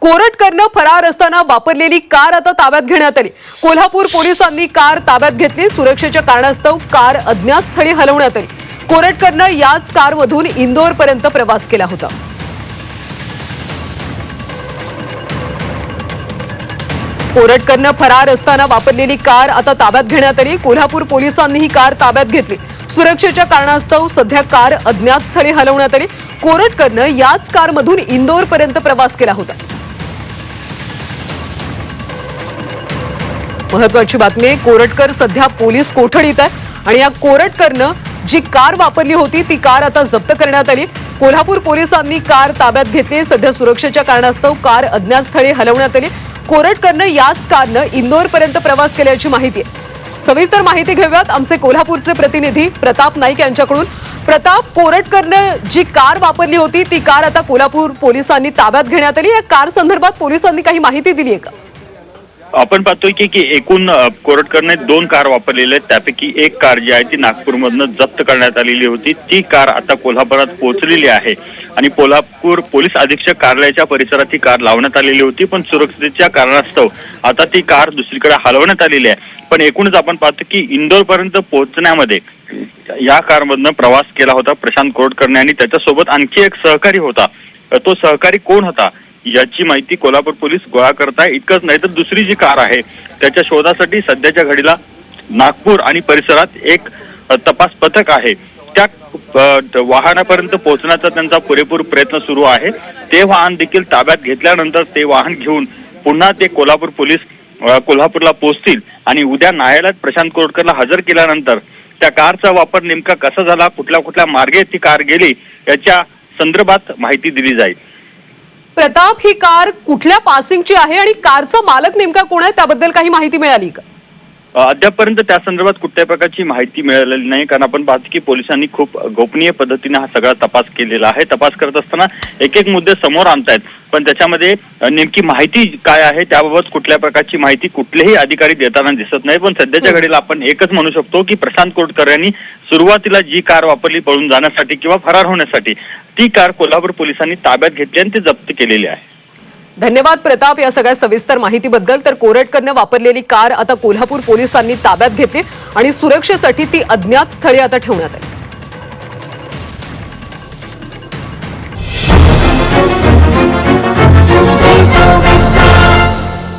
कोरटकरनं फरार असताना वापरलेली कार आता ताब्यात घेण्यात आली. कोल्हापूर पोलिसांनी कार ताब्यात घेतली. सुरक्षेच्या कारणास्तव कार अज्ञात स्थळी हलवण्यात आली. कोरटकरनं याच कारमधून इंदोरपर्यंत प्रवास केला होता. कोरटकरनं फरार असताना वापरलेली कार आता ताब्यात घेण्यात आली. कोल्हापूर पोलिसांनी ही कार ताब्यात घेतली. सुरक्षेच्या कारणास्तव सध्या कार अज्ञात स्थळी हलवण्यात आली. कोरटकरनं याच कारमधून इंदोरपर्यंत प्रवास केला होता. महत्वाची बातमी आहे. कोरटकर सध्या पोलीस कोठडीत आहे. आणि या कोरटकरनं जी कार वापरली होती ती कार आता जप्त करण्यात आली. कोल्हापूर पोलिसांनी कार ताब्यात घेतली. सध्या सुरक्षेच्या कारणास्तव कार अज्ञात स्थळी हलवण्यात आली. कोरटकरनं याच कारनं इंदोरपर्यंत प्रवास केल्याची माहिती आहे. सविस्तर माहिती घेऊयात. आमचे कोल्हापूरचे प्रतिनिधी प्रताप नाईक यांच्याकडून. प्रताप कोरटकरनं जी कार वापरली होती ती कार आता कोल्हापूर पोलिसांनी ताब्यात घेण्यात आली. या कार संदर्भात पोलिसांनी काही माहिती दिली आहे का? आपण पाहतोय की की एकूण कोरटकरने दोन कार वापरलेल्या आहेत. त्यापैकी एक कार जी आहे ती नागपूरमधनं जप्त करण्यात आलेली होती. ती कार आता कोल्हापुरात पोहोचलेली आहे. आणि कोल्हापूर पोलीस अधीक्षक कार्यालयाच्या परिसरात ही कार लावण्यात आलेली होती. पण सुरक्षेच्या कारणास्तव आता ती कार दुसरीकडे हलवण्यात आलेली आहे. पण एकूणच आपण पाहतो की इंदोर पर्यंत पोहोचण्यामध्ये या कारमधनं प्रवास केला होता प्रशांत कोरटकरने. आणि त्याच्यासोबत आणखी एक सहकारी होता. तो सहकारी कोण होता? याची माहिती कोल्हापूर पोलीस गोळा करत आहे इतकंच नाही तर दुसरी जी कार आहे त्याच्या शोधासाठी सध्याच्या घडीला नागपूर आणि परिसरात एक तपास पथक आहे. त्या वाहनापर्यंत पोहोचण्याचा त्यांचा पुरेपूर प्रयत्न सुरू आहे. ते वाहन देखील ताब्यात घेतल्यानंतर ते वाहन घेऊन पुन्हा ते कोल्हापूर पोलीस कोल्हापूरला पोहोचतील आणि उद्या न्यायालयात प्रशांत कोरटकरला हजर केल्यानंतर त्या कारचा वापर नेमका कसा झाला कुठल्या कुठल्या मार्गे ती कार गेली याच्या संदर्भात माहिती दिली जाईल. प्रताप ही कार कुठल्या पासिंगची आहे आणि कारचा मालक नेमका कोण आहे? त्याबद्दल काही माहिती मिळाली का? अ, अद्यापपर्यंत त्या संदर्भात कुठल्याही प्रकारची माहिती मिळालेली नाही कारण आपण पाहतो की पोलिसांनी खूप गोपनीय पद्धतीने हा सगळा तपास केलेला आहे. तपास करत असताना एक एक मुद्दे समोर आणतायत. पण त्याच्यामध्ये नेमकी माहिती काय आहे त्याबाबत कुठल्या प्रकारची माहिती कुठलेही अधिकारी देताना दिसत नाही. पण सध्याच्या घडीला आपण एकच म्हणू शकतो की प्रशांत कोटकर यांनी सुरुवातीला जी कार वापरली पळून जाण्यासाठी किंवा फरार होण्यासाठी ती कार कोल्हापूर पोलिसांनी ताब्यात घेतली आणि ती जप्त केलेली आहे. धन्यवाद प्रताप या सगळ्या सविस्तर माहितीबद्दल. तर कोरटकरनं वापरलेली कार आता कोल्हापूर पोलिसांनी ताब्यात घेतली आणि सुरक्षेसाठी ती अज्ञात स्थळी आता ठेवण्यात आली.